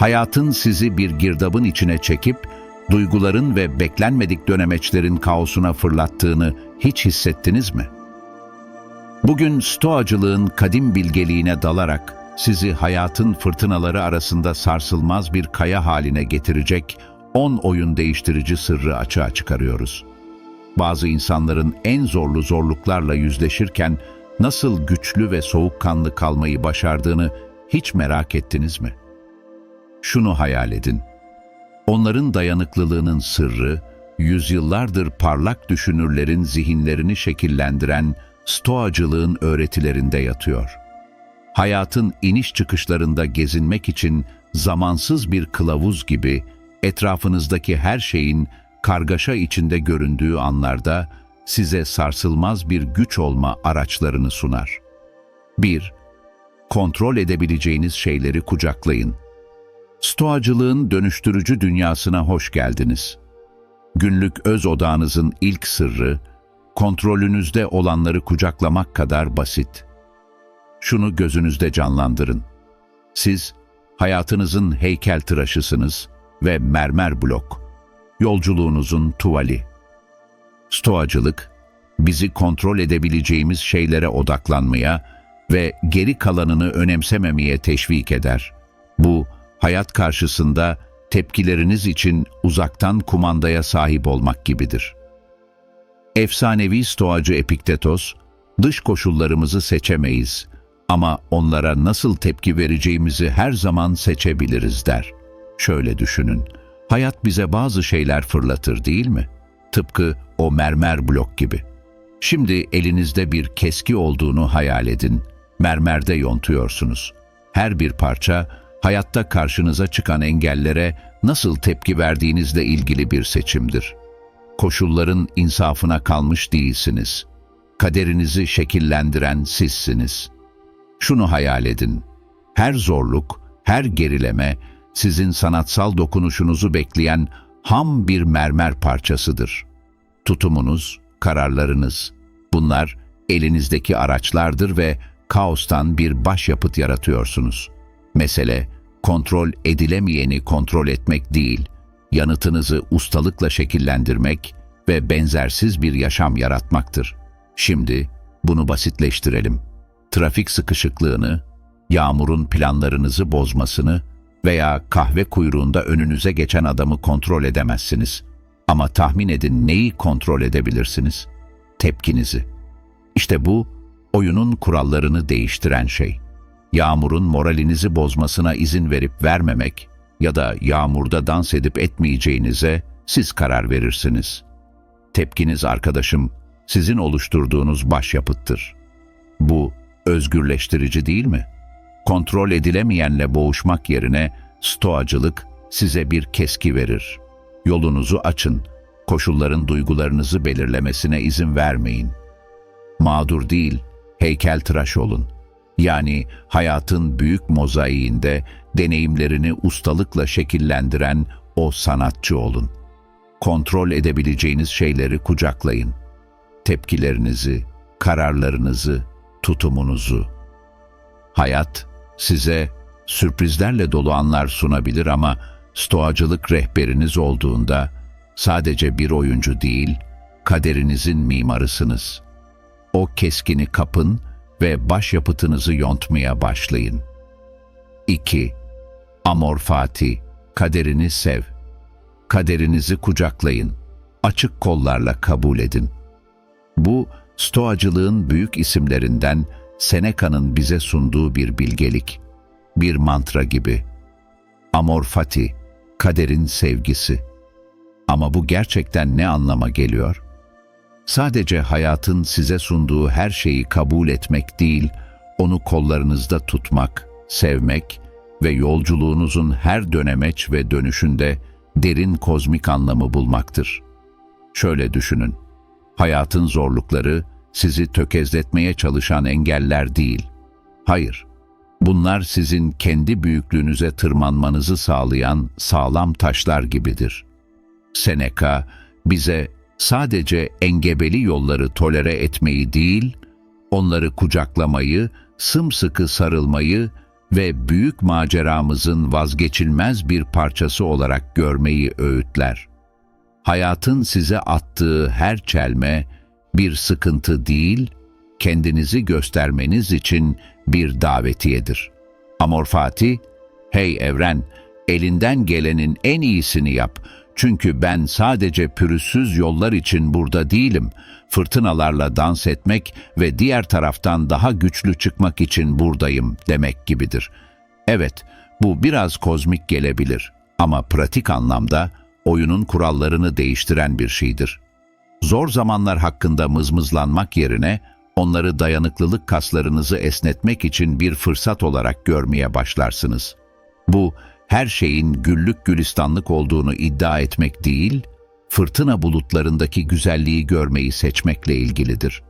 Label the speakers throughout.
Speaker 1: Hayatın sizi bir girdabın içine çekip, duyguların ve beklenmedik dönemeçlerin kaosuna fırlattığını hiç hissettiniz mi? Bugün stoacılığın kadim bilgeliğine dalarak sizi hayatın fırtınaları arasında sarsılmaz bir kaya haline getirecek 10 oyun değiştirici sırrı açığa çıkarıyoruz. Bazı insanların en zorlu zorluklarla yüzleşirken nasıl güçlü ve soğukkanlı kalmayı başardığını hiç merak ettiniz mi? Şunu hayal edin. Onların dayanıklılığının sırrı, yüzyıllardır parlak düşünürlerin zihinlerini şekillendiren stoacılığın öğretilerinde yatıyor. Hayatın iniş çıkışlarında gezinmek için zamansız bir kılavuz gibi etrafınızdaki her şeyin kargaşa içinde göründüğü anlarda size sarsılmaz bir güç olma araçlarını sunar. 1. Kontrol edebileceğiniz şeyleri kucaklayın. Stoacılığın dönüştürücü dünyasına hoş geldiniz. Günlük öz odağınızın ilk sırrı, kontrolünüzde olanları kucaklamak kadar basit. Şunu gözünüzde canlandırın. Siz, hayatınızın heykeltıraşısınız ve mermer blok, yolculuğunuzun tuvali. Stoacılık, bizi kontrol edebileceğimiz şeylere odaklanmaya ve geri kalanını önemsememeye teşvik eder. Bu, hayat karşısında tepkileriniz için uzaktan kumandaya sahip olmak gibidir. Efsanevi stoacı Epiktetos, dış koşullarımızı seçemeyiz ama onlara nasıl tepki vereceğimizi her zaman seçebiliriz der. Şöyle düşünün, hayat bize bazı şeyler fırlatır değil mi? Tıpkı o mermer blok gibi. Şimdi elinizde bir keski olduğunu hayal edin. Mermerde yontuyorsunuz. Her bir parça hayatta karşınıza çıkan engellere nasıl tepki verdiğinizle ilgili bir seçimdir. Koşulların insafına kalmış değilsiniz. Kaderinizi şekillendiren sizsiniz. Şunu hayal edin. Her zorluk, her gerileme sizin sanatsal dokunuşunuzu bekleyen ham bir mermer parçasıdır. Tutumunuz, kararlarınız, bunlar elinizdeki araçlardır ve kaostan bir başyapıt yaratıyorsunuz. Mesele, kontrol edilemeyeni kontrol etmek değil, yanıtınızı ustalıkla şekillendirmek ve benzersiz bir yaşam yaratmaktır. Şimdi bunu basitleştirelim. Trafik sıkışıklığını, yağmurun planlarınızı bozmasını veya kahve kuyruğunda önünüze geçen adamı kontrol edemezsiniz. Ama tahmin edin neyi kontrol edebilirsiniz? Tepkinizi. İşte bu, oyunun kurallarını değiştiren şey. Yağmurun moralinizi bozmasına izin verip vermemek ya da yağmurda dans edip etmeyeceğinize siz karar verirsiniz. Tepkiniz arkadaşım, sizin oluşturduğunuz başyapıttır. Bu özgürleştirici değil mi? Kontrol edilemeyenle boğuşmak yerine stoacılık size bir keski verir. Yolunuzu açın, koşulların duygularınızı belirlemesine izin vermeyin. Mağdur değil, heykeltıraş olun. Yani hayatın büyük mozaiğinde deneyimlerini ustalıkla şekillendiren o sanatçı olun. Kontrol edebileceğiniz şeyleri kucaklayın. Tepkilerinizi, kararlarınızı, tutumunuzu. Hayat size sürprizlerle dolu anlar sunabilir ama stoacılık rehberiniz olduğunda sadece bir oyuncu değil, kaderinizin mimarısınız. O keskini kapın ve başyapıtınızı yontmaya başlayın. 2. Amor Fati, kaderini sev. Kaderinizi kucaklayın, açık kollarla kabul edin. Bu, stoacılığın büyük isimlerinden Seneca'nın bize sunduğu bir bilgelik, bir mantra gibi. Amor Fati, kaderin sevgisi. Ama bu gerçekten ne anlama geliyor? Sadece hayatın size sunduğu her şeyi kabul etmek değil, onu kollarınızda tutmak, sevmek ve yolculuğunuzun her dönemeç ve dönüşünde derin kozmik anlamı bulmaktır. Şöyle düşünün, hayatın zorlukları sizi tökezletmeye çalışan engeller değil. Hayır, bunlar sizin kendi büyüklüğünüze tırmanmanızı sağlayan sağlam taşlar gibidir. Seneca bize sadece engebeli yolları tolere etmeyi değil, onları kucaklamayı, sımsıkı sarılmayı ve büyük maceramızın vazgeçilmez bir parçası olarak görmeyi öğütler. Hayatın size attığı her çelme bir sıkıntı değil, kendinizi göstermeniz için bir davetiyedir. Amor Fatih, hey evren, elinden gelenin en iyisini yap. Çünkü ben sadece pürüzsüz yollar için burada değilim. Fırtınalarla dans etmek ve diğer taraftan daha güçlü çıkmak için buradayım demek gibidir. Evet, bu biraz kozmik gelebilir ama pratik anlamda oyunun kurallarını değiştiren bir şeydir. Zor zamanlar hakkında mızmızlanmak yerine onları dayanıklılık kaslarınızı esnetmek için bir fırsat olarak görmeye başlarsınız. Bu her şeyin güllük gülistanlık olduğunu iddia etmek değil, fırtına bulutlarındaki güzelliği görmeyi seçmekle ilgilidir.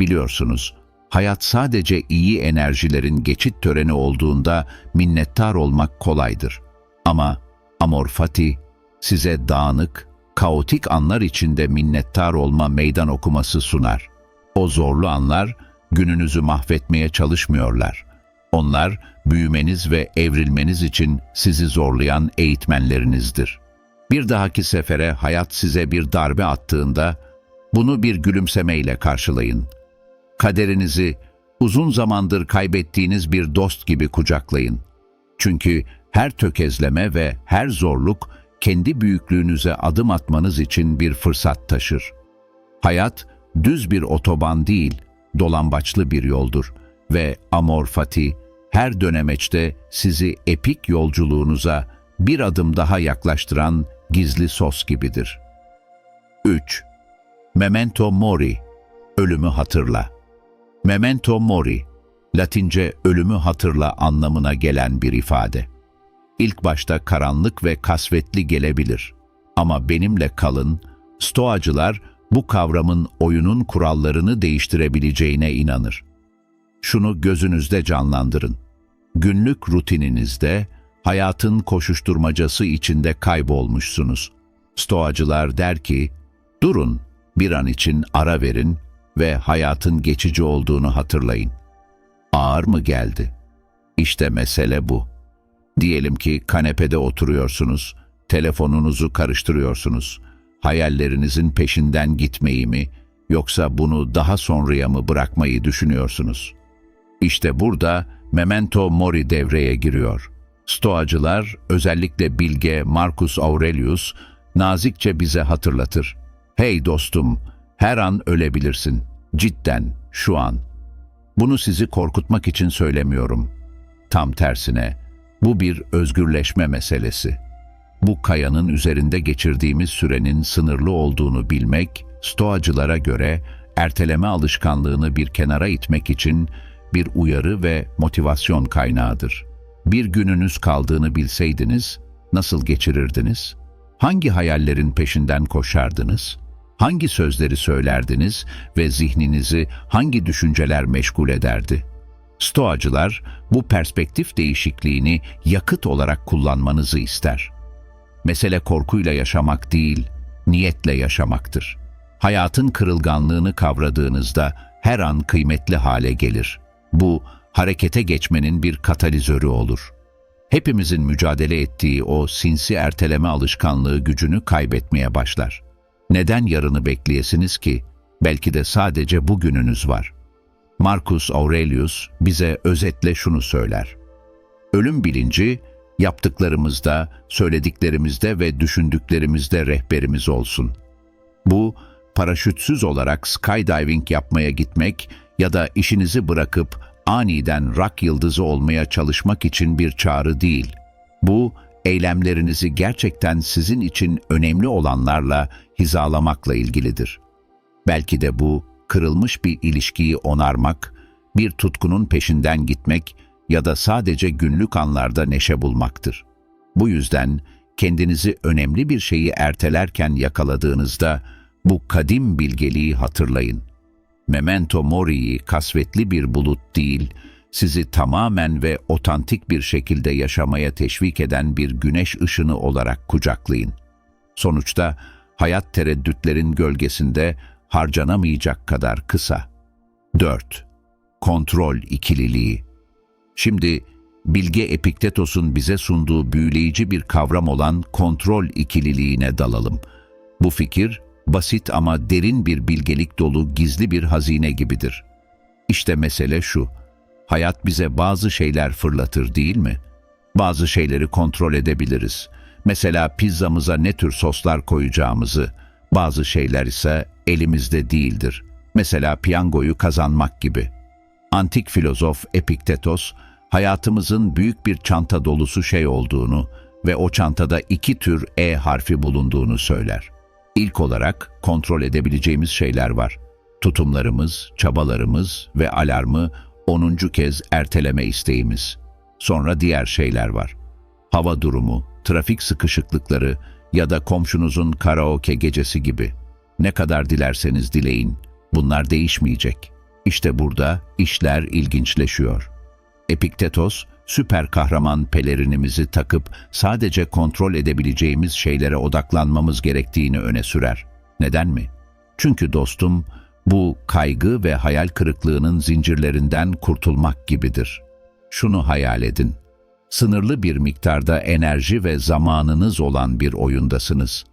Speaker 1: Biliyorsunuz, hayat sadece iyi enerjilerin geçit töreni olduğunda minnettar olmak kolaydır. Ama Amor Fati size dağınık, kaotik anlar içinde minnettar olma meydan okuması sunar. O zorlu anlar gününüzü mahvetmeye çalışmıyorlar. Onlar büyümeniz ve evrilmeniz için sizi zorlayan eğitmenlerinizdir. Bir dahaki sefere hayat size bir darbe attığında bunu bir gülümsemeyle karşılayın. Kaderinizi uzun zamandır kaybettiğiniz bir dost gibi kucaklayın. Çünkü her tökezleme ve her zorluk kendi büyüklüğünüze adım atmanız için bir fırsat taşır. Hayat düz bir otoban değil, dolambaçlı bir yoldur ve Amor Fati her dönemeçte sizi epik yolculuğunuza bir adım daha yaklaştıran gizli sos gibidir. 3. Memento Mori Ölümü hatırla. Memento Mori, Latince ölümü hatırla anlamına gelen bir ifade. İlk başta karanlık ve kasvetli gelebilir. Ama benimle kalın, stoacılar bu kavramın oyunun kurallarını değiştirebileceğine inanır. Şunu gözünüzde canlandırın. Günlük rutininizde, hayatın koşuşturmacası içinde kaybolmuşsunuz. Stoacılar der ki, durun, bir an için ara verin ve hayatın geçici olduğunu hatırlayın. Ağır mı geldi? İşte mesele bu. Diyelim ki kanepede oturuyorsunuz, telefonunuzu karıştırıyorsunuz. Hayallerinizin peşinden gitmeyi mi yoksa bunu daha sonraya mı bırakmayı düşünüyorsunuz? İşte burada memento mori devreye giriyor. Stoacılar, özellikle bilge Marcus Aurelius, nazikçe bize hatırlatır. Hey dostum, her an ölebilirsin. Cidden, şu an. Bunu sizi korkutmak için söylemiyorum. Tam tersine, bu bir özgürleşme meselesi. Bu kayanın üzerinde geçirdiğimiz sürenin sınırlı olduğunu bilmek, stoacılara göre erteleme alışkanlığını bir kenara itmek için bir uyarı ve motivasyon kaynağıdır. Bir gününüz kaldığını bilseydiniz, nasıl geçirirdiniz? Hangi hayallerin peşinden koşardınız? Hangi sözleri söylerdiniz ve zihninizi hangi düşünceler meşgul ederdi? Stoacılar bu perspektif değişikliğini yakıt olarak kullanmanızı ister. Mesele korkuyla yaşamak değil, niyetle yaşamaktır. Hayatın kırılganlığını kavradığınızda her an kıymetli hale gelir. Bu, harekete geçmenin bir katalizörü olur. Hepimizin mücadele ettiği o sinsi erteleme alışkanlığı gücünü kaybetmeye başlar. Neden yarını bekleyesiniz ki? Belki de sadece bugününüz var. Marcus Aurelius bize özetle şunu söyler. Ölüm bilinci, yaptıklarımızda, söylediklerimizde ve düşündüklerimizde rehberimiz olsun. Bu, paraşütsüz olarak skydiving yapmaya gitmek ya da işinizi bırakıp aniden rock yıldızı olmaya çalışmak için bir çağrı değil. Bu, eylemlerinizi gerçekten sizin için önemli olanlarla hizalamakla ilgilidir. Belki de bu, kırılmış bir ilişkiyi onarmak, bir tutkunun peşinden gitmek ya da sadece günlük anlarda neşe bulmaktır. Bu yüzden kendinizi önemli bir şeyi ertelerken yakaladığınızda bu kadim bilgeliği hatırlayın. Memento Mori'yi kasvetli bir bulut değil, sizi tamamen ve otantik bir şekilde yaşamaya teşvik eden bir güneş ışını olarak kucaklayın. Sonuçta hayat tereddütlerin gölgesinde harcanamayacak kadar kısa. 4. Kontrol ikililiği Şimdi Bilge Epiktetos'un bize sunduğu büyüleyici bir kavram olan kontrol ikililiğine dalalım. Bu fikir, basit ama derin bir bilgelik dolu gizli bir hazine gibidir. İşte mesele şu, hayat bize bazı şeyler fırlatır değil mi? Bazı şeyleri kontrol edebiliriz. Mesela pizzamıza ne tür soslar koyacağımızı, bazı şeyler ise elimizde değildir. Mesela piyangoyu kazanmak gibi. Antik filozof Epiktetos, hayatımızın büyük bir çanta dolusu şey olduğunu ve o çantada iki tür E harfi bulunduğunu söyler. İlk olarak kontrol edebileceğimiz şeyler var. Tutumlarımız, çabalarımız ve alarmı 10. kez erteleme isteğimiz. Sonra diğer şeyler var. Hava durumu, trafik sıkışıklıkları ya da komşunuzun karaoke gecesi gibi. Ne kadar dilerseniz dileyin, bunlar değişmeyecek. İşte burada işler ilginçleşiyor. Epiktetos, süper kahraman pelerinimizi takıp sadece kontrol edebileceğimiz şeylere odaklanmamız gerektiğini öne sürer. Neden mi? Çünkü dostum, bu kaygı ve hayal kırıklığının zincirlerinden kurtulmak gibidir. Şunu hayal edin. Sınırlı bir miktarda enerji ve zamanınız olan bir oyundasınız.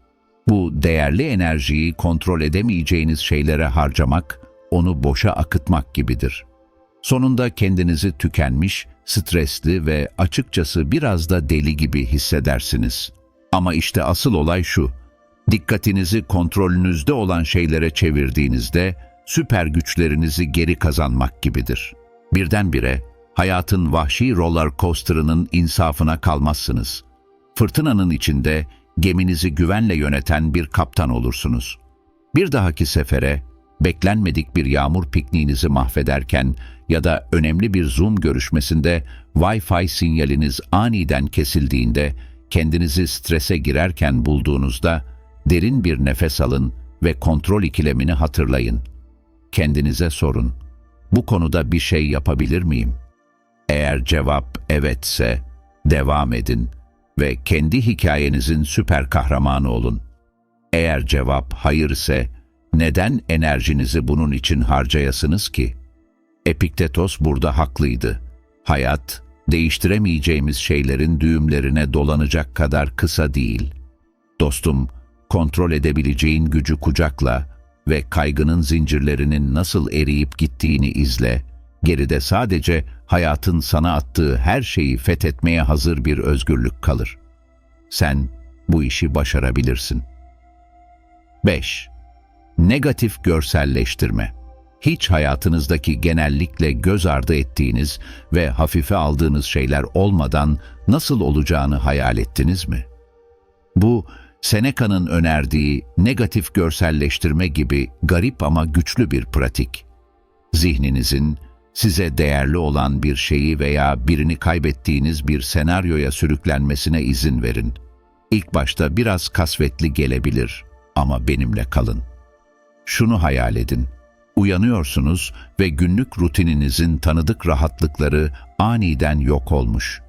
Speaker 1: Bu değerli enerjiyi kontrol edemeyeceğiniz şeylere harcamak, onu boşa akıtmak gibidir. Sonunda kendinizi tükenmiş, stresli ve açıkçası biraz da deli gibi hissedersiniz. Ama işte asıl olay şu. Dikkatinizi kontrolünüzde olan şeylere çevirdiğinizde süper güçlerinizi geri kazanmak gibidir. Birdenbire hayatın vahşi roller coaster'ının insafına kalmazsınız. Fırtınanın içinde geminizi güvenle yöneten bir kaptan olursunuz. Bir dahaki sefere beklenmedik bir yağmur pikniğinizi mahvederken ya da önemli bir Zoom görüşmesinde Wi-Fi sinyaliniz aniden kesildiğinde kendinizi strese girerken bulduğunuzda derin bir nefes alın ve kontrol ikilemini hatırlayın. Kendinize sorun. Bu konuda bir şey yapabilir miyim? Eğer cevap evetse devam edin ve kendi hikayenizin süper kahramanı olun. Eğer cevap hayır ise neden enerjinizi bunun için harcayasınız ki? Epiktetos burada haklıydı. Hayat, değiştiremeyeceğimiz şeylerin düğümlerine dolanacak kadar kısa değil. Dostum, kontrol edebileceğin gücü kucakla ve kaygının zincirlerinin nasıl eriyip gittiğini izle. Geride sadece hayatın sana attığı her şeyi fethetmeye hazır bir özgürlük kalır. Sen bu işi başarabilirsin. 5. Negatif görselleştirme. Hiç hayatınızdaki genellikle göz ardı ettiğiniz ve hafife aldığınız şeyler olmadan nasıl olacağını hayal ettiniz mi? Bu, Seneca'nın önerdiği negatif görselleştirme gibi garip ama güçlü bir pratik. Zihninizin size değerli olan bir şeyi veya birini kaybettiğiniz bir senaryoya sürüklenmesine izin verin. İlk başta biraz kasvetli gelebilir ama benimle kalın. Şunu hayal edin. Uyanıyorsunuz ve günlük rutininizin tanıdık rahatlıkları aniden yok olmuş.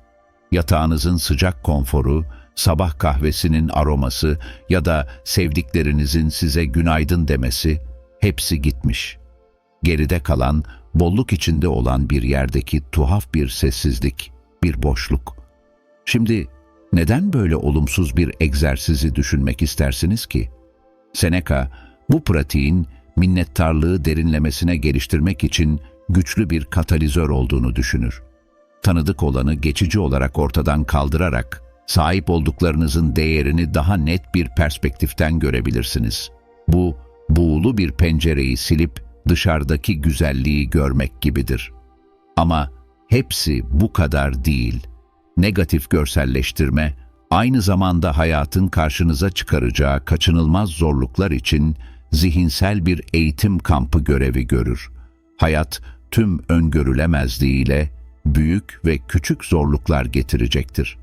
Speaker 1: Yatağınızın sıcak konforu, sabah kahvesinin aroması ya da sevdiklerinizin size günaydın demesi hepsi gitmiş. Geride kalan, bolluk içinde olan bir yerdeki tuhaf bir sessizlik, bir boşluk. Şimdi neden böyle olumsuz bir egzersizi düşünmek istersiniz ki? Seneca, bu pratiğin minnettarlığı derinlemesine geliştirmek için güçlü bir katalizör olduğunu düşünür. Tanıdık olanı geçici olarak ortadan kaldırarak sahip olduklarınızın değerini daha net bir perspektiften görebilirsiniz. Bu, buğulu bir pencereyi silip dışarıdaki güzelliği görmek gibidir. Ama hepsi bu kadar değil. Negatif görselleştirme, aynı zamanda hayatın karşınıza çıkaracağı kaçınılmaz zorluklar için zihinsel bir eğitim kampı görevi görür. Hayat tüm öngörülemezliğiyle büyük ve küçük zorluklar getirecektir.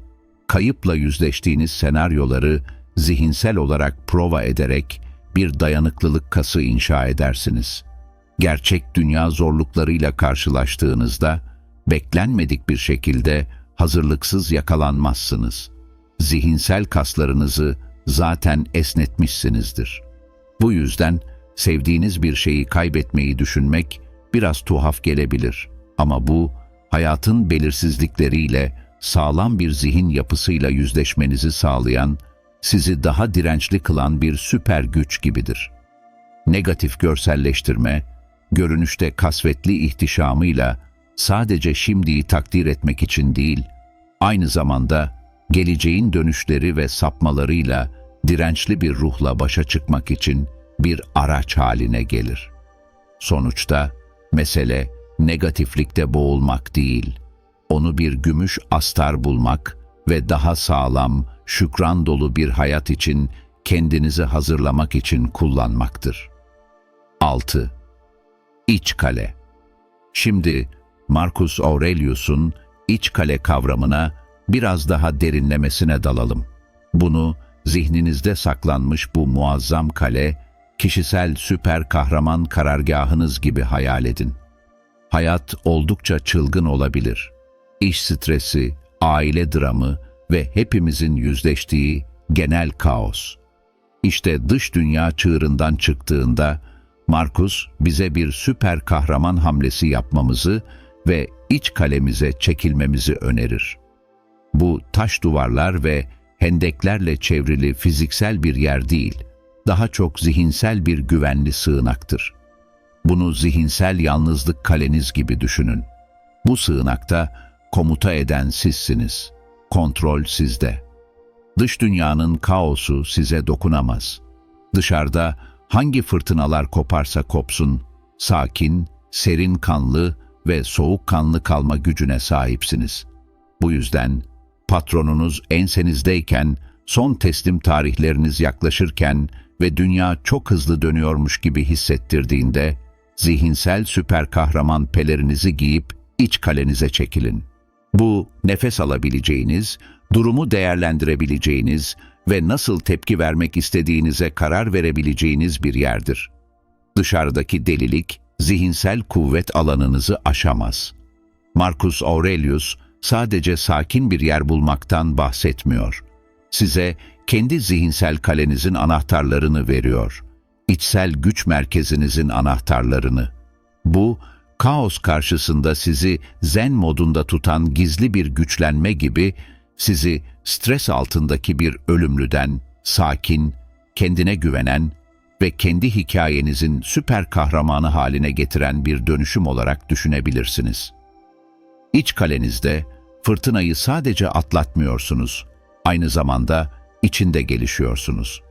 Speaker 1: Kayıpla yüzleştiğiniz senaryoları zihinsel olarak prova ederek bir dayanıklılık kası inşa edersiniz. Gerçek dünya zorluklarıyla karşılaştığınızda beklenmedik bir şekilde hazırlıksız yakalanmazsınız. Zihinsel kaslarınızı zaten esnetmişsinizdir. Bu yüzden sevdiğiniz bir şeyi kaybetmeyi düşünmek biraz tuhaf gelebilir ama bu hayatın belirsizlikleriyle sağlam bir zihin yapısıyla yüzleşmenizi sağlayan, sizi daha dirençli kılan bir süper güç gibidir. Negatif görselleştirme, görünüşte kasvetli ihtişamıyla sadece şimdiyi takdir etmek için değil, aynı zamanda geleceğin dönüşleri ve sapmalarıyla dirençli bir ruhla başa çıkmak için bir araç haline gelir. Sonuçta mesele negatiflikte boğulmak değil, onu bir gümüş astar bulmak ve daha sağlam, şükran dolu bir hayat için kendinizi hazırlamak için kullanmaktır. 6. İç kale Şimdi Marcus Aurelius'un iç kale kavramına biraz daha derinlemesine dalalım. Bunu zihninizde saklanmış bu muazzam kale, kişisel süper kahraman karargahınız gibi hayal edin. Hayat oldukça çılgın olabilir. İş stresi, aile dramı ve hepimizin yüzleştiği genel kaos. İşte dış dünya çığırından çıktığında Markus bize bir süper kahraman hamlesi yapmamızı ve iç kalemize çekilmemizi önerir. Bu taş duvarlar ve hendeklerle çevrili fiziksel bir yer değil, daha çok zihinsel bir güvenli sığınaktır. Bunu zihinsel yalnızlık kaleniz gibi düşünün. Bu sığınakta komuta eden sizsiniz. Kontrol sizde. Dış dünyanın kaosu size dokunamaz. Dışarıda hangi fırtınalar koparsa kopsun, sakin, serin kanlı ve soğukkanlı kalma gücüne sahipsiniz. Bu yüzden patronunuz ensenizdeyken, son teslim tarihleriniz yaklaşırken ve dünya çok hızlı dönüyormuş gibi hissettirdiğinde, zihinsel süper kahraman pelerinizi giyip iç kalenize çekilin. Bu nefes alabileceğiniz, durumu değerlendirebileceğiniz ve nasıl tepki vermek istediğinize karar verebileceğiniz bir yerdir. Dışarıdaki delilik, zihinsel kuvvet alanınızı aşamaz. Marcus Aurelius sadece sakin bir yer bulmaktan bahsetmiyor. Size kendi zihinsel kalenizin anahtarlarını veriyor. İçsel güç merkezinizin anahtarlarını. Bu, kaos karşısında sizi zen modunda tutan gizli bir güçlenme gibi sizi stres altındaki bir ölümlüden sakin, kendine güvenen ve kendi hikayenizin süper kahramanı haline getiren bir dönüşüm olarak düşünebilirsiniz. İç kalenizde fırtınayı sadece atlatmıyorsunuz, aynı zamanda içinde gelişiyorsunuz.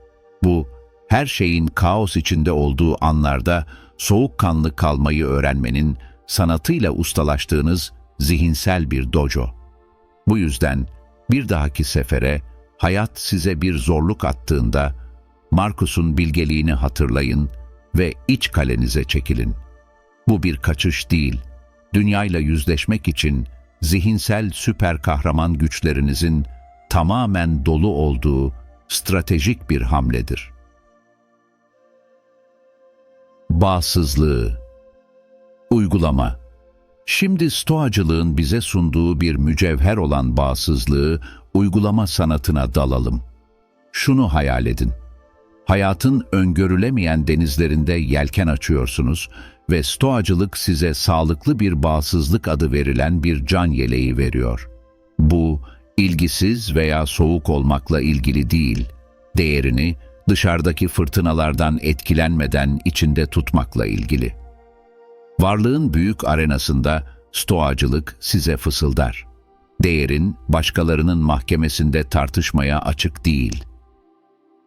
Speaker 1: Bu, her şeyin kaos içinde olduğu anlarda soğukkanlı kalmayı öğrenmenin sanatıyla ustalaştığınız zihinsel bir dojo. Bu yüzden bir dahaki sefere hayat size bir zorluk attığında Markus'un bilgeliğini hatırlayın ve iç kalenize çekilin. Bu bir kaçış değil, dünyayla yüzleşmek için zihinsel süper kahraman güçlerinizin tamamen dolu olduğu stratejik bir hamledir. Bağsızlığı Uygulama Şimdi stoacılığın bize sunduğu bir mücevher olan bağsızlığı uygulama sanatına dalalım. Şunu hayal edin. Hayatın öngörülemeyen denizlerinde yelken açıyorsunuz ve stoacılık size sağlıklı bir bağsızlık adı verilen bir can yeleği veriyor. Bu, ilgisiz veya soğuk olmakla ilgili değil, değerini dışarıdaki fırtınalardan etkilenmeden içinde tutmakla ilgili. Varlığın büyük arenasında stoacılık size fısıldar. Değerin başkalarının mahkemesinde tartışmaya açık değil.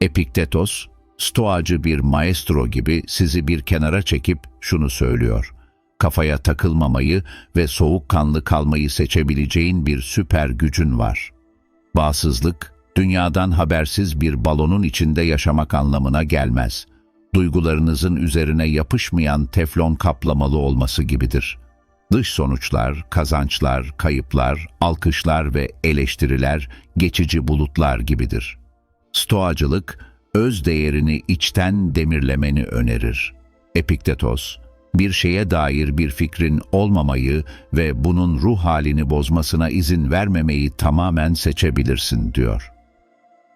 Speaker 1: Epiktetos, stoacı bir maestro gibi sizi bir kenara çekip şunu söylüyor. Kafaya takılmamayı ve soğukkanlı kalmayı seçebileceğin bir süper gücün var. Bağsızlık, dünyadan habersiz bir balonun içinde yaşamak anlamına gelmez. Duygularınızın üzerine yapışmayan teflon kaplamalı olması gibidir. Dış sonuçlar, kazançlar, kayıplar, alkışlar ve eleştiriler geçici bulutlar gibidir. Stoacılık, öz değerini içten demirlemeni önerir. Epiktetos, bir şeye dair bir fikrin olmamayı ve bunun ruh halini bozmasına izin vermemeyi tamamen seçebilirsin diyor.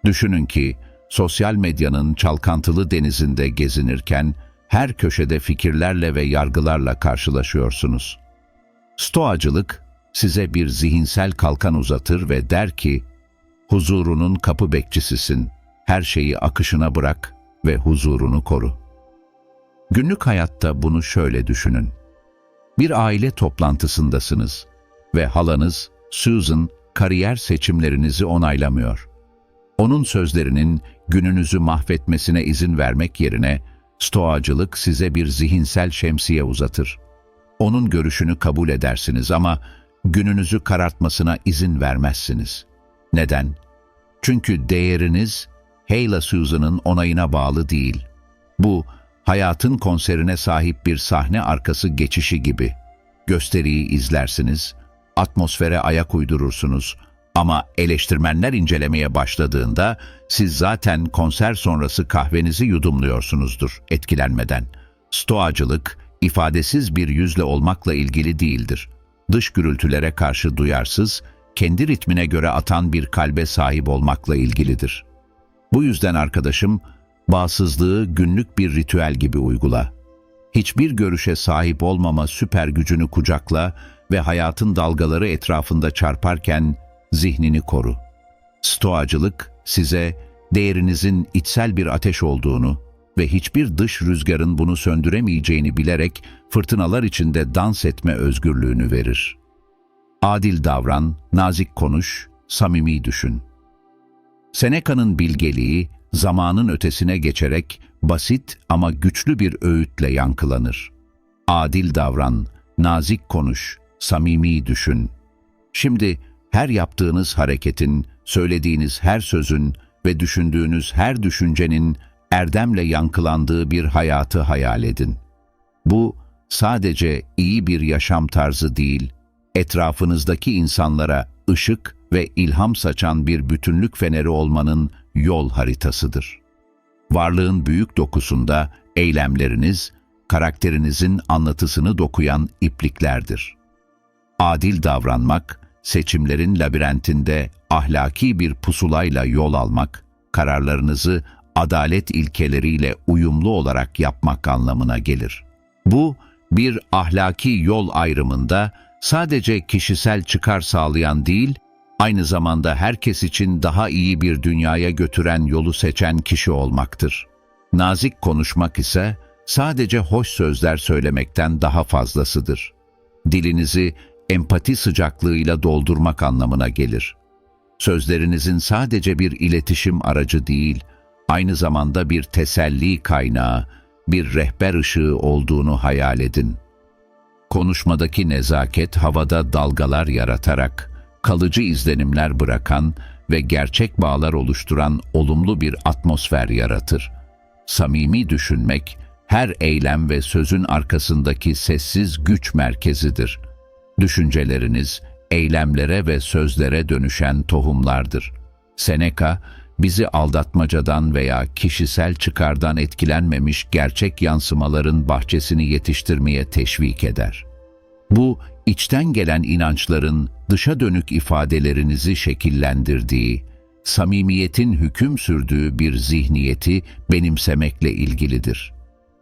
Speaker 1: Düşünün ki sosyal medyanın çalkantılı denizinde gezinirken her köşede fikirlerle ve yargılarla karşılaşıyorsunuz. Stoacılık size bir zihinsel kalkan uzatır ve der ki, huzurunun kapı bekçisisin, her şeyi akışına bırak ve huzurunu koru. Günlük hayatta bunu şöyle düşünün. Bir aile toplantısındasınız ve halanız Susan kariyer seçimlerinizi onaylamıyor. Onun sözlerinin gününüzü mahvetmesine izin vermek yerine stoacılık size bir zihinsel şemsiye uzatır. Onun görüşünü kabul edersiniz ama gününüzü karartmasına izin vermezsiniz. Neden? Çünkü değeriniz Heyla Susan'ın onayına bağlı değil. Bu, hayatın konserine sahip bir sahne arkası geçişi gibi. Gösteriyi izlersiniz, atmosfere ayak uydurursunuz ama eleştirmenler incelemeye başladığında siz zaten konser sonrası kahvenizi yudumluyorsunuzdur etkilenmeden. Stoacılık, ifadesiz bir yüzle olmakla ilgili değildir. Dış gürültülere karşı duyarsız, kendi ritmine göre atan bir kalbe sahip olmakla ilgilidir. Bu yüzden arkadaşım, bağsızlığı günlük bir ritüel gibi uygula. Hiçbir görüşe sahip olmama süper gücünü kucakla ve hayatın dalgaları etrafında çarparken zihnini koru. Stoacılık size değerinizin içsel bir ateş olduğunu ve hiçbir dış rüzgarın bunu söndüremeyeceğini bilerek fırtınalar içinde dans etme özgürlüğünü verir. Adil davran, nazik konuş, samimi düşün. Seneca'nın bilgeliği zamanın ötesine geçerek basit ama güçlü bir öğütle yankılanır. Adil davran, nazik konuş, samimi düşün. Şimdi her yaptığınız hareketin, söylediğiniz her sözün ve düşündüğünüz her düşüncenin erdemle yankılandığı bir hayatı hayal edin. Bu sadece iyi bir yaşam tarzı değil, etrafınızdaki insanlara ışık ve ilham saçan bir bütünlük feneri olmanın yol haritasıdır. Varlığın büyük dokusunda eylemleriniz, karakterinizin anlatısını dokuyan ipliklerdir. Adil davranmak, seçimlerin labirentinde ahlaki bir pusulayla yol almak, kararlarınızı adalet ilkeleriyle uyumlu olarak yapmak anlamına gelir. Bu, bir ahlaki yol ayrımında sadece kişisel çıkar sağlayan değil, aynı zamanda herkes için daha iyi bir dünyaya götüren yolu seçen kişi olmaktır. Nazik konuşmak ise sadece hoş sözler söylemekten daha fazlasıdır. Dilinizi empati sıcaklığıyla doldurmak anlamına gelir. Sözlerinizin sadece bir iletişim aracı değil, aynı zamanda bir teselli kaynağı, bir rehber ışığı olduğunu hayal edin. Konuşmadaki nezaket havada dalgalar yaratarak, kalıcı izlenimler bırakan ve gerçek bağlar oluşturan olumlu bir atmosfer yaratır. Samimi düşünmek, her eylem ve sözün arkasındaki sessiz güç merkezidir. Düşünceleriniz, eylemlere ve sözlere dönüşen tohumlardır. Seneca, bizi aldatmacadan veya kişisel çıkardan etkilenmemiş gerçek yansımaların bahçesini yetiştirmeye teşvik eder. Bu, içten gelen inançların dışa dönük ifadelerinizi şekillendirdiği, samimiyetin hüküm sürdüğü bir zihniyeti benimsemekle ilgilidir.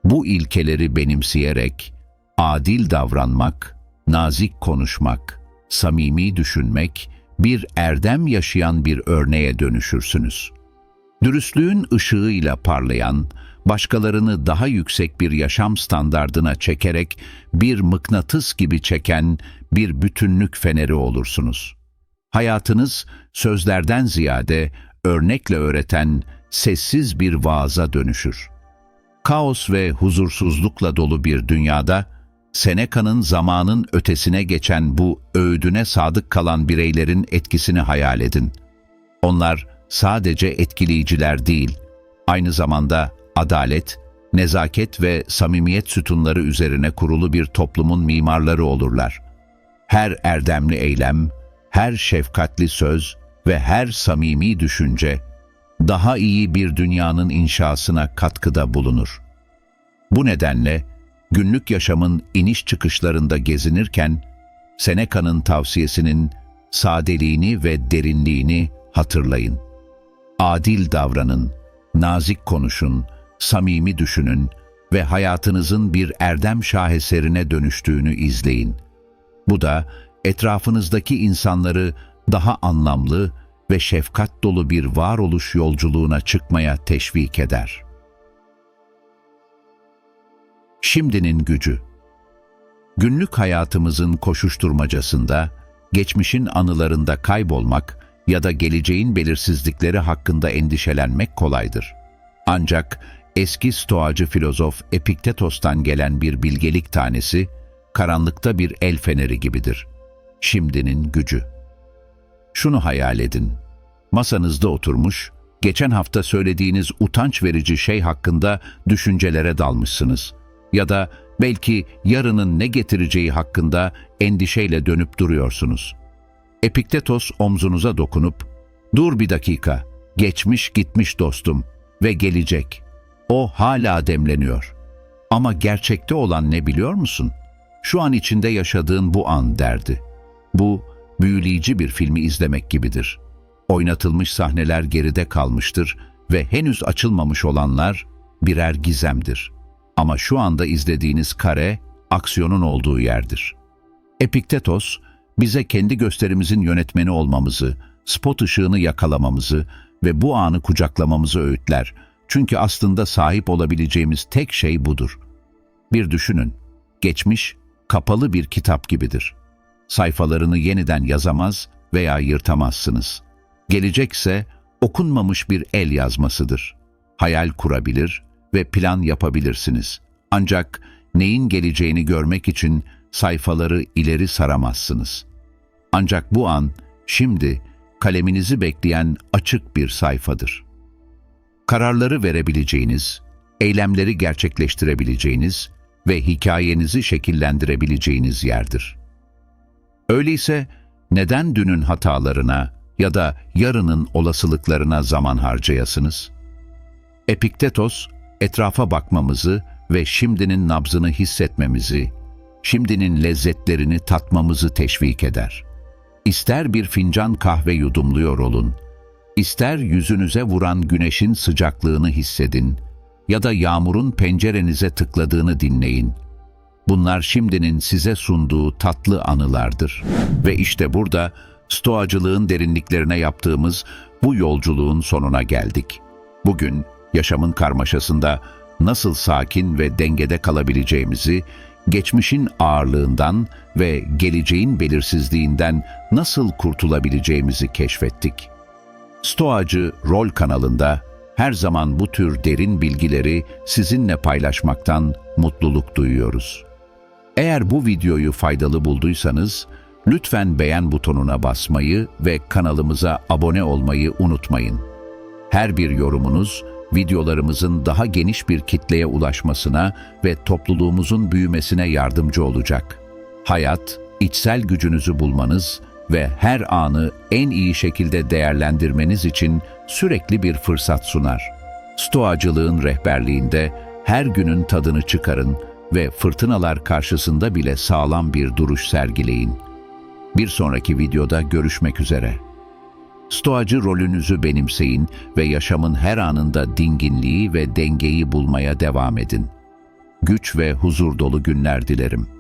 Speaker 1: Bu ilkeleri benimseyerek adil davranmak, nazik konuşmak, samimi düşünmek, bir erdem yaşayan bir örneğe dönüşürsünüz. Dürüstlüğün ışığıyla parlayan, başkalarını daha yüksek bir yaşam standardına çekerek bir mıknatıs gibi çeken bir bütünlük feneri olursunuz. Hayatınız sözlerden ziyade örnekle öğreten sessiz bir vaaza dönüşür. Kaos ve huzursuzlukla dolu bir dünyada Seneca'nın zamanın ötesine geçen bu öğüdüne sadık kalan bireylerin etkisini hayal edin. Onlar sadece etkileyiciler değil, aynı zamanda adalet, nezaket ve samimiyet sütunları üzerine kurulu bir toplumun mimarları olurlar. Her erdemli eylem, her şefkatli söz ve her samimi düşünce, daha iyi bir dünyanın inşasına katkıda bulunur. Bu nedenle, günlük yaşamın iniş çıkışlarında gezinirken, Seneca'nın tavsiyesinin sadeliğini ve derinliğini hatırlayın. Adil davranın, nazik konuşun, samimi düşünün ve hayatınızın bir erdem şaheserine dönüştüğünü izleyin. Bu da etrafınızdaki insanları daha anlamlı ve şefkat dolu bir varoluş yolculuğuna çıkmaya teşvik eder. Şimdinin gücü Günlük hayatımızın koşuşturmacasında, geçmişin anılarında kaybolmak ya da geleceğin belirsizlikleri hakkında endişelenmek kolaydır. Ancak eski stoacı filozof Epiktetos'tan gelen bir bilgelik tanesi, karanlıkta bir el feneri gibidir. Şimdinin gücü. Şunu hayal edin. Masanızda oturmuş, geçen hafta söylediğiniz utanç verici şey hakkında düşüncelere dalmışsınız. Ya da belki yarının ne getireceği hakkında endişeyle dönüp duruyorsunuz. Epiktetos omzunuza dokunup, ''Dur bir dakika, geçmiş gitmiş dostum ve gelecek. O hala demleniyor. Ama gerçekte olan ne biliyor musun? Şu an içinde yaşadığın bu an derdi. Bu, büyüleyici bir filmi izlemek gibidir. Oynatılmış sahneler geride kalmıştır ve henüz açılmamış olanlar birer gizemdir. Ama şu anda izlediğiniz kare, aksiyonun olduğu yerdir. Epiktetos, bize kendi gösterimizin yönetmeni olmamızı, spot ışığını yakalamamızı ve bu anı kucaklamamızı öğütler. Çünkü aslında sahip olabileceğimiz tek şey budur. Bir düşünün, geçmiş, kapalı bir kitap gibidir. Sayfalarını yeniden yazamaz veya yırtamazsınız. Gelecekse okunmamış bir el yazmasıdır. Hayal kurabilir ve plan yapabilirsiniz. Ancak neyin geleceğini görmek için sayfaları ileri saramazsınız. Ancak bu an, şimdi kaleminizi bekleyen açık bir sayfadır. Kararları verebileceğiniz, eylemleri gerçekleştirebileceğiniz ve hikayenizi şekillendirebileceğiniz yerdir. Öyleyse neden dünün hatalarına ya da yarının olasılıklarına zaman harcayasınız? Epiktetos, etrafa bakmamızı ve şimdinin nabzını hissetmemizi, şimdinin lezzetlerini tatmamızı teşvik eder. İster bir fincan kahve yudumluyor olun, ister yüzünüze vuran güneşin sıcaklığını hissedin ya da yağmurun pencerenize tıkladığını dinleyin. Bunlar şimdinin size sunduğu tatlı anılardır. Ve işte burada stoacılığın derinliklerine yaptığımız bu yolculuğun sonuna geldik. Bugün yaşamın karmaşasında nasıl sakin ve dengede kalabileceğimizi, geçmişin ağırlığından ve geleceğin belirsizliğinden nasıl kurtulabileceğimizi keşfettik. Stoacı Rol kanalında her zaman bu tür derin bilgileri sizinle paylaşmaktan mutluluk duyuyoruz. Eğer bu videoyu faydalı bulduysanız, lütfen beğen butonuna basmayı ve kanalımıza abone olmayı unutmayın. Her bir yorumunuz, videolarımızın daha geniş bir kitleye ulaşmasına ve topluluğumuzun büyümesine yardımcı olacak. Hayat, içsel gücünüzü bulmanız ve her anı en iyi şekilde değerlendirmeniz için sürekli bir fırsat sunar. Stoacılığın rehberliğinde her günün tadını çıkarın ve fırtınalar karşısında bile sağlam bir duruş sergileyin. Bir sonraki videoda görüşmek üzere. Stoacı rolünüzü benimseyin ve yaşamın her anında dinginliği ve dengeyi bulmaya devam edin. Güç ve huzur dolu günler dilerim.